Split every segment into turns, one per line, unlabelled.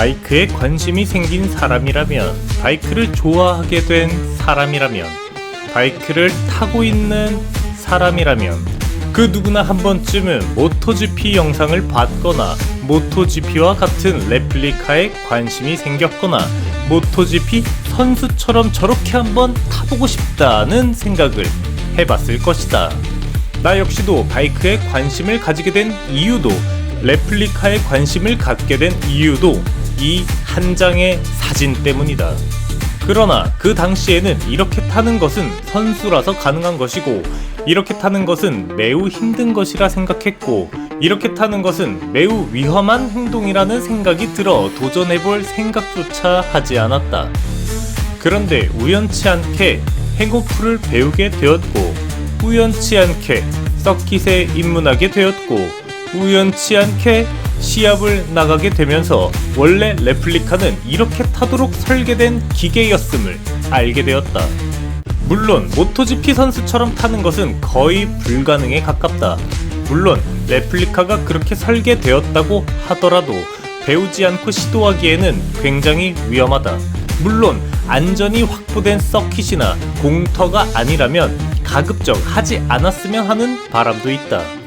바이크에 관심이 생긴 사람이라면, 바이크를 좋아하게 된 사람이라면, 바이크를 타고 있는 사람이라면, 그 누구나 한 번쯤은 모토GP 영상을 봤거나, 모토GP와 같은 레플리카에 관심이 생겼거나, 모토GP 선수처럼 저렇게 한번 타보고 싶다는 생각을 해봤을 것이다. 나 역시도 바이크에 관심을 가지게 된 이유도 레플리카에 관심을 갖게 된 이유도 이 한 장의 사진 때문이다. 그러나 그 당시에는 이렇게 타는 것은 선수라서 가능한 것이고 이렇게 타는 것은 매우 힘든 것이라 생각했고 이렇게 타는 것은 매우 위험한 행동이라는 생각이 들어 도전해볼 생각조차 하지 않았다. 그런데 우연치 않게 행오프를 배우게 되었고 우연치 않게 서킷에 입문하게 되었고 우연치 않게 시합을 나가게 되면서 원래 레플리카는 이렇게 타도록 설계된 기계였음을 알게 되었다. 물론 모토GP 선수처럼 타는 것은 거의 불가능에 가깝다. 물론 레플리카가 그렇게 설계되었다고 하더라도 배우지 않고 시도하기에는 굉장히 위험하다. 물론 안전이 확보된 서킷이나 공터가 아니라면 가급적 하지 않았으면 하는 바람도 있다.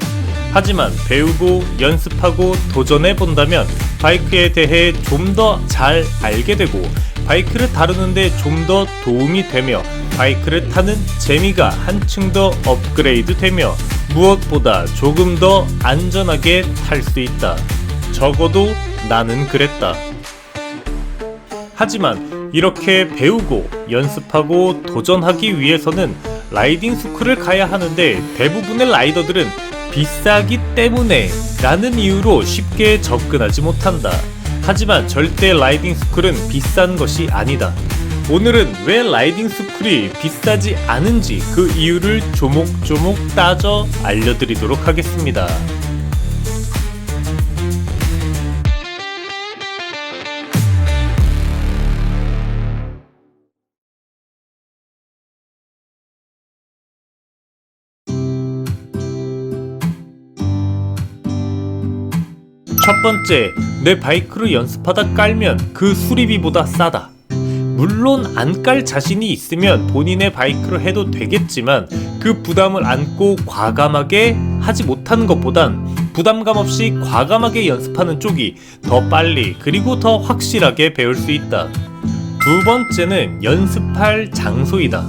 하지만 배우고 연습하고 도전해 본다면 바이크에 대해 좀 더 잘 알게 되고 바이크를 다루는데 좀 더 도움이 되며 바이크를 타는 재미가 한층 더 업그레이드 되며 무엇보다 조금 더 안전하게 탈 수 있다. 적어도 나는 그랬다. 하지만 이렇게 배우고 연습하고 도전하기 위해서는 라이딩 스쿨을 가야 하는데 대부분의 라이더들은 비싸기 때문에 라는 이유로 쉽게 접근하지 못한다. 하지만 절대 라이딩 스쿨은 비싼 것이 아니다. 오늘은 왜 라이딩 스쿨이 비싸지 않은지 그 이유를 조목조목 따져 알려드리도록 하겠습니다. 첫 번째, 내 바이크로 연습하다 깔면 그 수리비보다 싸다. 물론 안 깔 자신이 있으면 본인의 바이크로 해도 되겠지만 그 부담을 안고 과감하게 하지 못하는 것보단 부담감 없이 과감하게 연습하는 쪽이 더 빨리 그리고 더 확실하게 배울 수 있다. 두 번째는 연습할 장소이다.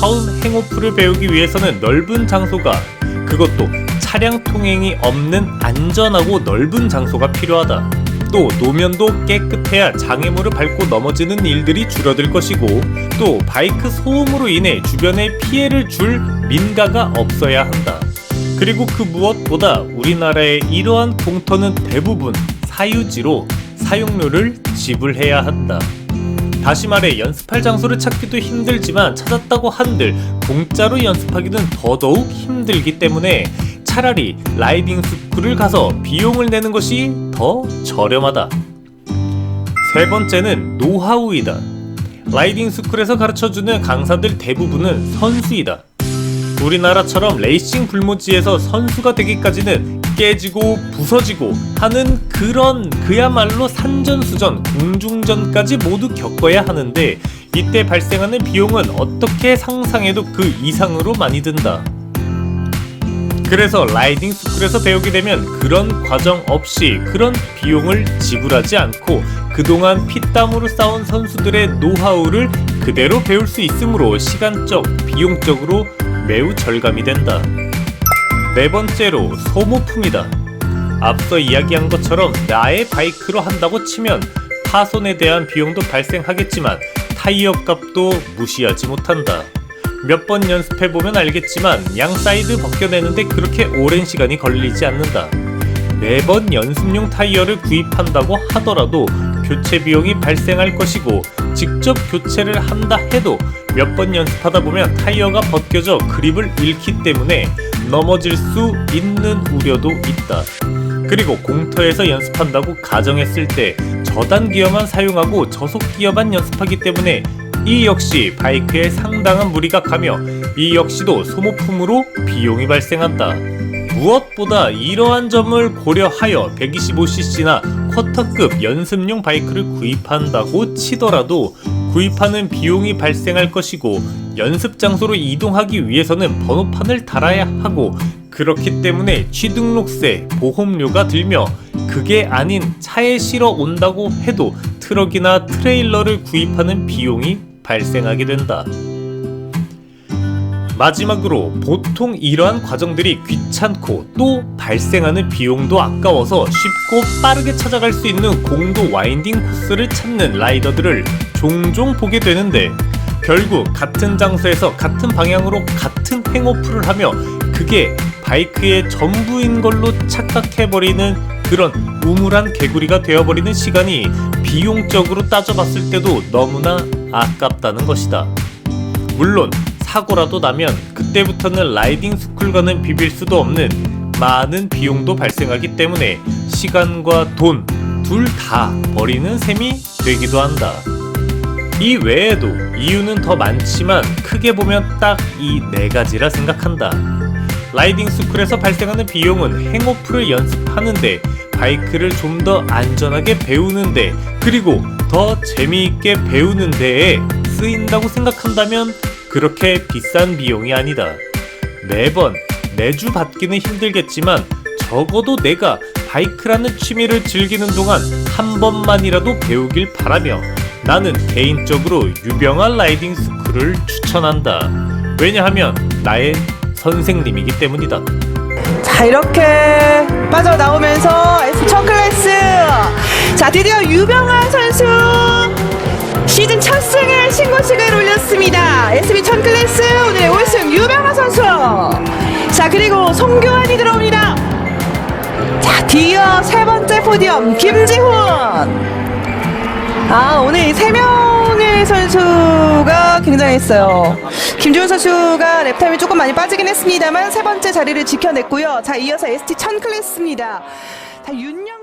처음 행오프를 배우기 위해서는 넓은 장소가 그것도 차량 통행이 없는 안전하고 넓은 장소가 필요하다. 또 노면도 깨끗해야 장애물을 밟고 넘어지는 일들이 줄어들 것이고 또 바이크 소음으로 인해 주변에 피해를 줄 민가가 없어야 한다. 그리고 그 무엇보다 우리나라의 이러한 공터는 대부분 사유지로 사용료를 지불해야 한다. 다시 말해 연습할 장소를 찾기도 힘들지만 찾았다고 한들 공짜로 연습하기는 더더욱 힘들기 때문에 차라리 라이딩 스쿨을 가서 비용을 내는 것이 더 저렴하다. 세 번째는 노하우이다. 라이딩 스쿨에서 가르쳐주는 강사들 대부분은 선수이다. 우리나라처럼 레이싱 불모지에서 선수가 되기까지는 깨지고 부서지고 하는 그런 그야말로 산전수전, 공중전까지 모두 겪어야 하는데 이때 발생하는 비용은 어떻게 상상해도 그 이상으로 많이 든다. 그래서 라이딩 스쿨에서 배우게 되면 그런 과정 없이 그런 비용을 지불하지 않고 그동안 피땀으로 쌓은 선수들의 노하우를 그대로 배울 수 있으므로 시간적, 비용적으로 매우 절감이 된다. 네 번째로 소모품이다. 앞서 이야기한 것처럼 나의 바이크로 한다고 치면 파손에 대한 비용도 발생하겠지만 타이어 값도 무시하지 못한다. 몇 번 연습해보면 알겠지만 양 사이드 벗겨내는데 그렇게 오랜 시간이 걸리지 않는다. 매번 연습용 타이어를 구입한다고 하더라도 교체 비용이 발생할 것이고 직접 교체를 한다 해도 몇 번 연습하다 보면 타이어가 벗겨져 그립을 잃기 때문에 넘어질 수 있는 우려도 있다. 그리고 공터에서 연습한다고 가정했을 때 저단 기어만 사용하고 저속 기어만 연습하기 때문에 이 역시 바이크에 상당한 무리가 가며 이 역시도 소모품으로 비용이 발생한다. 무엇보다 이러한 점을 고려하여 125cc나 쿼터급 연습용 바이크를 구입한다고 치더라도 구입하는 비용이 발생할 것이고 연습 장소로 이동하기 위해서는 번호판을 달아야 하고 그렇기 때문에 취등록세, 보험료가 들며 그게 아닌 차에 실어 온다고 해도 트럭이나 트레일러를 구입하는 비용이 발생하게 된다. 마지막으로 보통 이러한 과정들이 귀찮고 또 발생하는 비용도 아까워서 쉽고 빠르게 찾아갈 수 있는 공도 와인딩 코스를 찾는 라이더들을 종종 보게 되는데 결국 같은 장소에서 같은 방향으로 같은 행오프를 하며 그게 바이크의 전부인 걸로 착각해버리는 그런 우물한 개구리가 되어버리는 시간이 비용적으로 따져봤을 때도 너무나 아깝다는 것이다. 물론 사고라도 나면 그때부터는 라이딩 스쿨과는 비빌 수도 없는 많은 비용도 발생하기 때문에 시간과 돈 둘 다 버리는 셈이 되기도 한다. 이 외에도 이유는 더 많지만 크게 보면 딱 이 네 가지라 생각한다. 라이딩 스쿨에서 발생하는 비용은 행오프를 연습하는데 바이크를 좀 더 안전하게 배우는데 그리고 더 재미있게 배우는 데에 쓰인다고 생각한다면 그렇게 비싼 비용이 아니다. 매번 매주 받기는 힘들겠지만 적어도 내가 바이크라는 취미를 즐기는 동안 한 번만이라도 배우길 바라며 나는 개인적으로 유병한 라이딩 스쿨을 추천한다. 왜냐하면 나의 선생님이기 때문이다.
자 이렇게 빠져나오면서 S1000 클래스. 자 드디어 유병환 선수 시즌 첫 승을 신고식을 올렸습니다. SB1000 클래스 오늘의 5승 유병환 선수. 자 그리고 송교환이 들어옵니다. 자 뒤이어 세 번째 포디엄 김지훈. 아 오늘 이세 명의 선수가 굉장했어요. 김주훈 선수가 랩타임이 조금 많이 빠지긴 했습니다만 세 번째 자리를 지켜냈고요. 자 이어서 ST 1000 클래스입니다. 자 윤영